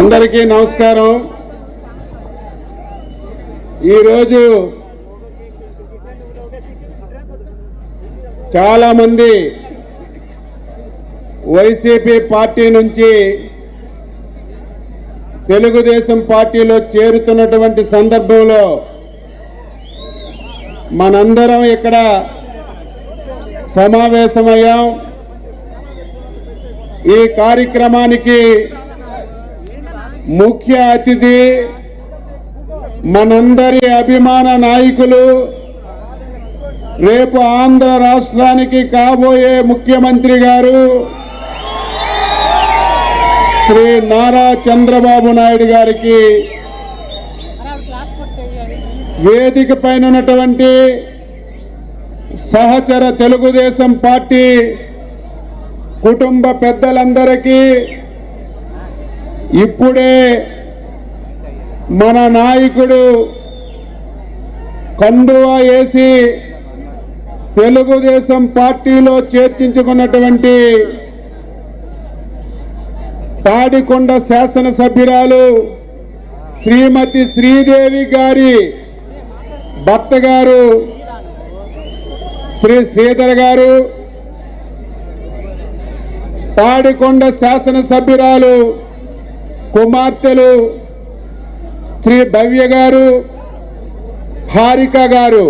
అందరికీ నమస్కారం. ఈరోజు చాలామంది వైసీపీ పార్టీ నుంచి తెలుగుదేశం పార్టీలో చేరుతున్నటువంటి సందర్భంలో మనందరం ఇక్కడ సమావేశమయ్యాం. ఈ కార్యక్రమానికి ముఖ్య అతిథి మనందరి అభిమాన నాయకులు రేపు ఆంధ్ర రాష్ట్రానికి కాబోయే ముఖ్యమంత్రి గారు శ్రీ నారా చంద్రబాబు నాయుడు గారికి వేదిక పైన ఉన్నటువంటి సహచర తెలుగుదేశం పార్టీ కుటుంబ పెద్దలందరికీ ఇప్పుడే మన నాయకుడు కండువా వేసి తెలుగుదేశం పార్టీలో చేర్చించుకున్నటువంటి తాడికొండ శాసనసభ్యురాలు శ్రీమతి శ్రీదేవి గారి భర్త గారు శ్రీ శ్రీధర్ గారు తాడికొండ శాసనసభ్యురాలు కుమార్తెలు శ్రీ భవ్య గారు హారిక గారు.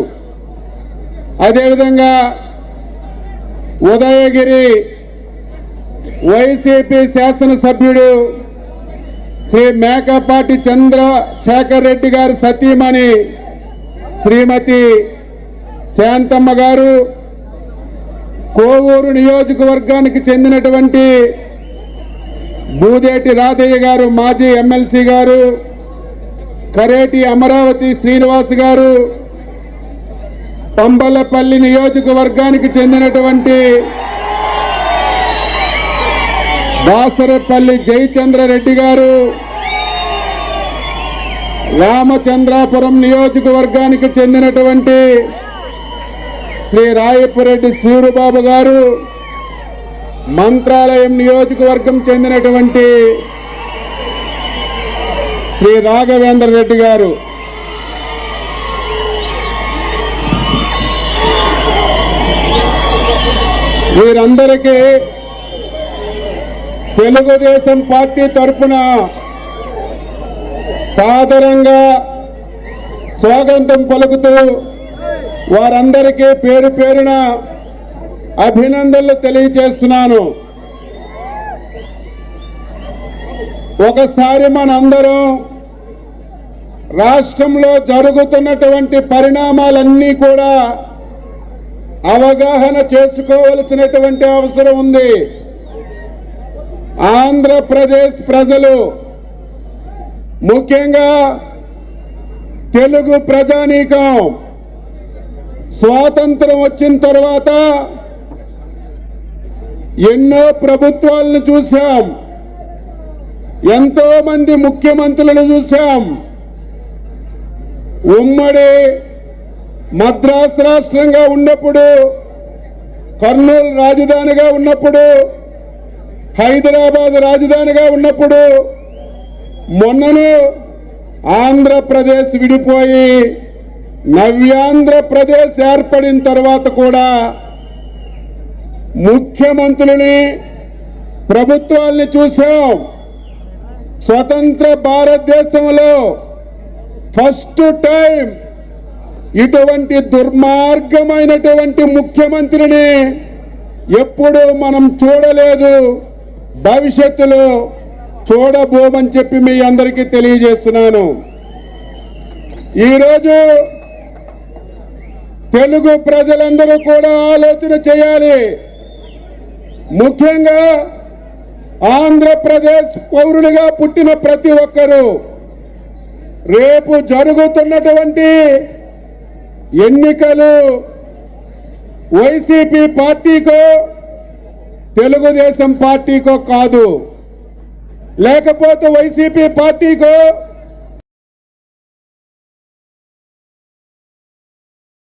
అదేవిధంగా ఉదయగిరి వైసీపీ శాసనసభ్యుడు శ్రీ మేకపాటి చంద్రశేఖర్ రెడ్డి గారి సతీమణి శ్రీమతి శాంతమ్మ గారు కోవూరు నియోజకవర్గానికి చెందినటువంటి బూదేటి రాధయ్య గారు మాజీ ఎమ్మెల్సీ గారు కరేటి అమరావతి శ్రీనివాస్ గారు పంబలపల్లి నియోజకవర్గానికి చెందినటువంటి దాసరపల్లి జయచంద్రరెడ్డి గారు రామచంద్రాపురం నియోజకవర్గానికి చెందినటువంటి శ్రీ రాయపురెడ్డి సూరుబాబు గారు మంత్రాలయం నియోజకవర్గం చెందినటువంటి శ్రీ రాఘవేంద్ర రెడ్డి గారు. వీరందరికీ తెలుగుదేశం పార్టీ తరఫున సాధారణంగా స్వాగతం పలుకుతూ వారందరికీ పేరు పేరున అభినందనలు తెలియచేస్తున్నాను ఒకసారి మనందరం రాష్ట్రంలో జరుగుతున్నటువంటి పరిణామాలన్నీ కూడా అవగాహన చేసుకోవలసినటువంటి అవసరం ఉంది. ఆంధ్రప్రదేశ్ ప్రజలు ముఖ్యంగా తెలుగు ప్రజానీకం స్వాతంత్రం వచ్చిన తర్వాత ఎన్నో ప్రభుత్వాలను చూశాం. ఎంతో మంది ముఖ్యమంత్రులను చూశాం. ఉమ్మడి మద్రాసు రాష్ట్రంగా ఉన్నప్పుడు కర్నూలు రాజధానిగా ఉన్నప్పుడు హైదరాబాద్ రాజధానిగా ఉన్నప్పుడు మొన్ననే ఆంధ్రప్రదేశ్ విడిపోయి నవ్యాంధ్రప్రదేశ్ ఏర్పడిన తర్వాత కూడా ముఖ్యమంత్రులని ప్రభుత్వాల్ని చూసాం. స్వతంత్ర భారతదేశంలో ఫస్ట్ టైం ఇటువంటి దుర్మార్గమైనటువంటి ముఖ్యమంత్రిని ఎప్పుడూ మనం చూడలేదు. భవిష్యత్తులో చూడబోమని చెప్పి మీ అందరికీ తెలియజేస్తున్నాను. ఈరోజు తెలుగు ప్రజలందరూ కూడా ఆలోచన చేయాలి. ముఖ్యంగా ఆంధ్రప్రదేశ్ పౌరులుగా పుట్టిన ప్రతి ఒక్కరూ రేపు జరుగుతున్నటువంటి ఎన్నికలు వైసీపీ పార్టీకో తెలుగుదేశం పార్టీకో కాదు. లేకపోతే వైసీపీ పార్టీకో